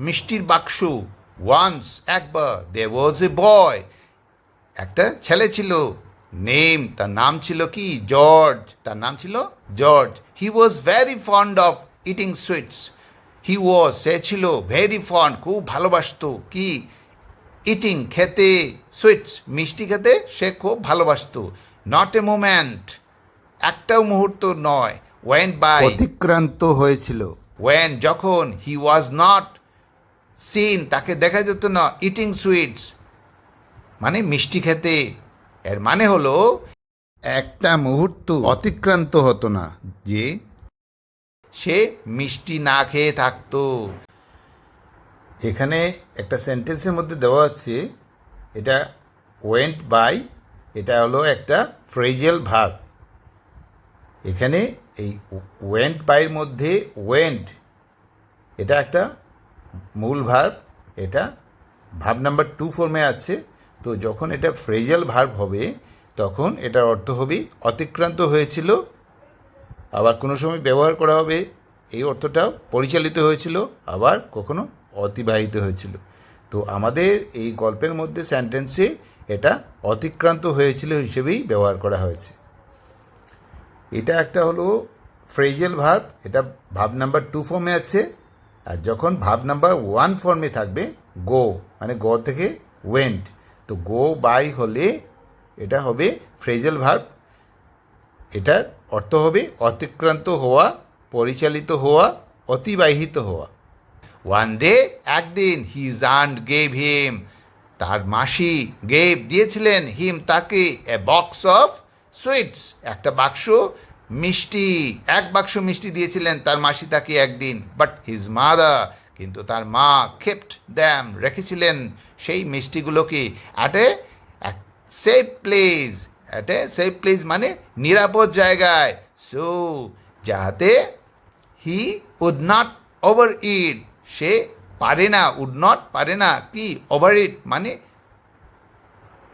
মিষ্টির বাক্স ওয়ান্স একবার দে ওয়াজ এ বয় একটা ছেলে ছিল নেম তার নাম ছিল কি? জর্জ তার নাম ছিল George he was very fond of eating sweets he was সে ছিল ভেরি ফন্ড খুব ভালোবাসতো কি? ইটিং খেতে সুইটস মিষ্টি খেতে সে খুব ভালোবাসতো। নট এ মোমেন্ট একটাও মুহূর্ত নয়। ওয়েন বাই অতিক্রান্ত হয়েছিল। ওয়েন যখন হি ওয়াজ নট সিন তাকে দেখা যেত না ইটিং সুইটস মানে মিষ্টি খেতে, এর মানে হলো একটা মুহূর্ত অতিক্রান্ত হতো না, যে সে মিষ্টি না খেয়ে থাকতো। এখানে একটা সেন্টেন্সের মধ্যে দেওয়া আছে, এটা ওয়েন্ট বাই এটা হলো একটা ফ্রেজেল ভাগ। এখানে এই ওয়েন্ট বাইয়ের মধ্যে ওয়েন্ট এটা একটা মূল ভার্ব এটা ভাব নাম্বার টু ফর্মে আছে। তো যখন এটা ফ্রেজাল ভার্ব হবে, তখন এটার অর্থ হবে অতিক্রান্ত হয়েছিল। আবার কোনো সময় ব্যবহার করা হবে, এই অর্থটাও পরিচালিত হয়েছিল, আবার কখনো অতিবাহিত হয়েছিল। তো আমাদের এই গল্পের মধ্যে সেন্টেন্সে এটা অতিক্রান্ত হয়েছিল হিসেবেই ব্যবহার করা হয়েছে। এটা একটা হলো ফ্রেজেল ভার্ব এটা ভাব নাম্বার টু ফর্মে আছে। আর যখন ভাব নাম্বার ওয়ান ফর্মে থাকবে গো মানে গ থেকে ওয়েন্ট তো গো বাই হলে এটা হবে ফ্রেজেল ভার্ব এটার অর্থ হবে অতিক্রান্ত হওয়া, পরিচালিত হওয়া, অতিবাহিত হওয়া। ওয়ান ডে একদিন হিজ আন্ট গেভ হিম তার মাসি গেভ দিয়েছিলেন হিম তাকে এ বক্স অফ সুইটস, একটা বাক্স মিষ্টি, এক বাক্স মিষ্টি দিয়েছিলেন তার মাসি তাকে একদিন বাট হিজ মাদার কিন্তু তার মা কেপ্ট দ্যাম রেখেছিলেন সেই মিষ্টিগুলোকে at a safe place at a safe place মানে নিরাপদ জায়গায় সো যাতে he would not overeat সে পারে না উড নট পারে না, কি ওভার ইট মানে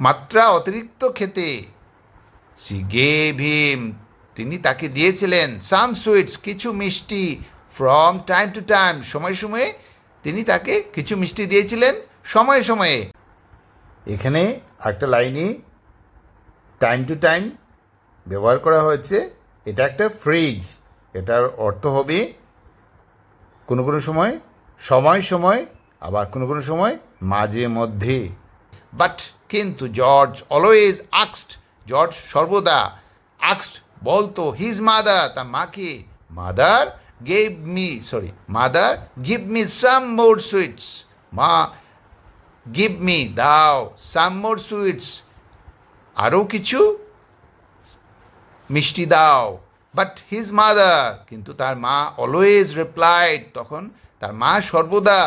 মাত্রা অতিরিক্ত খেতে। সি গেভ হিম তিনি তাকে দিয়েছিলেন সাম সুইটস কিছু মিষ্টি ফ্রম টাইম টু টাইম সময় সময়ে তিনি তাকে কিছু মিষ্টি দিয়েছিলেন সময়ে সময়ে। এখানে একটা লাইনে টাইম টু টাইম ব্যবহার করা হয়েছে, এটা একটা ফ্রিজ এটার অর্থ হবে কোনো কোনো সময় সময় সময়, আবার কোনো কোনো সময় মাঝে মধ্যে। বাট কিন্তু জর্জ অলওয়েজ আক্সড জর্জ সর্বদা আক্সড বলতো হিজ মাদার তার মাকে mother gave me, sorry, mother give me some more sweets. মা, গিভ মি, দাও, সাম মোর সুইটস। আরও কিছু? মিষ্টি দাও, বাট হিজ মাদার। কিন্তু তার মা অলওয়েজ রিপ্লাইড, তখন তার মা সর্বদা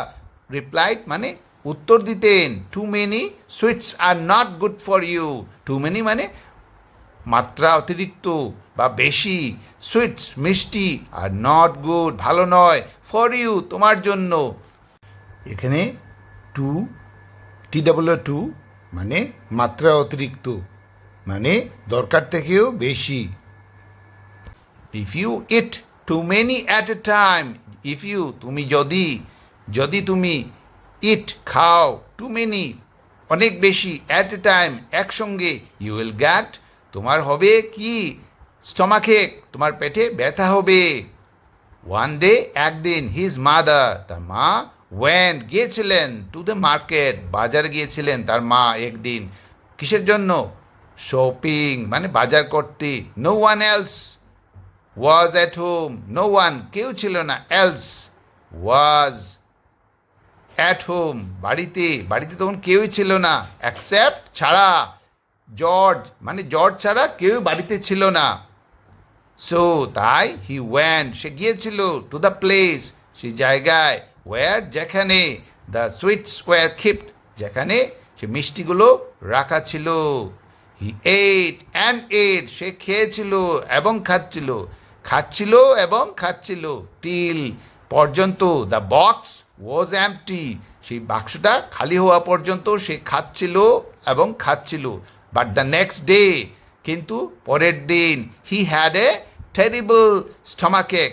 রিপ্লাইড মানে উত্তর দিতেন too many sweets are not good for you too many মানে মাত্রা অতিরিক্ত বা বেশি সুইটস মিষ্টি, আর নট গুড ভালো নয় ফর ইউ তোমার জন্য। এখানে টু টি ডাবল টু মানে মাত্রা অতিরিক্ত মানে দরকার থেকেও বেশি। If you eat too many at a time if you তুমি যদি যদি তুমি ইট খাও টু মেনি অনেক বেশি অ্যাট এ টাইম একসঙ্গে ইউ উইল গ্যাট তোমার হবে কি? স্টমাকে তোমার পেটে ব্যথা হবে। ওয়ান ডে একদিন হিজ মাদার তার মা ওয়েন গিয়েছিলেন টু দ্য মার্কেট বাজার গিয়েছিলেন তার মা একদিন। কিসের জন্য? শপিং মানে বাজার করতে। No one else was at home no one কেউ ছিল না এলস ওয়াজ অ্যাট হোম বাড়িতে বাড়িতে তখন কেউই ছিল না অ্যাকসেপ্ট ছাড়া। জর্জ মানে জর্জ ছাড়া কেউ বাড়িতে ছিল না। সো তাই হি ওয়ান সে গিয়েছিল টু দ্য প্লেস সেই জায়গায় ওয়ার যেখানে দ্য সুইটস ওয়ার খিপ্ট যেখানে সে মিষ্টিগুলো রাখা ছিল। হি এইট অ্যান্ড এইট সে খেয়েছিল এবং খাচ্ছিল খাচ্ছিল এবং খাচ্ছিল টিল পর্যন্ত দ্য বক্স ওয়াজ অ্যাম্পটি সেই বাক্সটা খালি হওয়া পর্যন্ত সে খাচ্ছিল এবং খাচ্ছিল। বাট দ্য নেক্সট ডে কিন্তু পরের দিন he had a terrible stomachache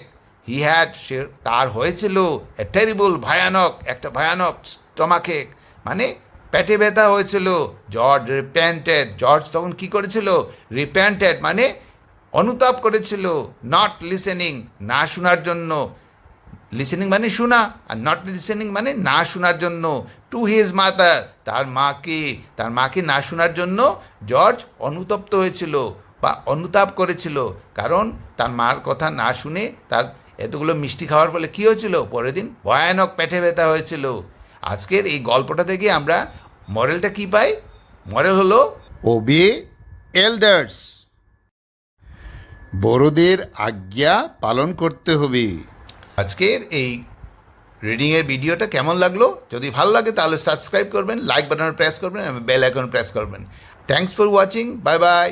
he had সে তার হয়েছিল এ টেরিবল ভয়ানক, একটা ভয়ানক স্টমাকে মানে পেটে ব্যথা হয়েছিল জর্জ রিপ্যান্টেড জর্জ তখন কি করেছিল? রিপ্যান্টেড মানে অনুতাপ করেছিল নট লিসেনিং না শোনার জন্য। লিসেনিং মানে শোনা আর নট লিসেনিং মানে না শোনার জন্য। টু হিজ মাদার তার মাকে তার মাকে না শোনার জন্য জর্জ অনুতপ্ত হয়েছিল বা অনুতাপ করেছিল। কারণ তার মার কথা না শুনে তার এতগুলো মিষ্টি খাওয়ার ফলে কী হয়েছিল? পরের দিন ভয়ানক পেটে ব্যথা হয়েছিল। আজকের এই গল্পটা থেকে আমরা মরেলটা কি পাই? মরেল হলো ওবে এল্ডার্স বড়দের আজ্ঞা পালন করতে হবে। আজকের এই রিডিংয়ের ভিডিওটা কেমন লাগল? যদি ভালো লাগে তাহলে সাবস্ক্রাইব করবেন লাইক বাটন প্রেস করবেন এবং বেল আইকন প্রেস করবেন। Thanks for watching bye bye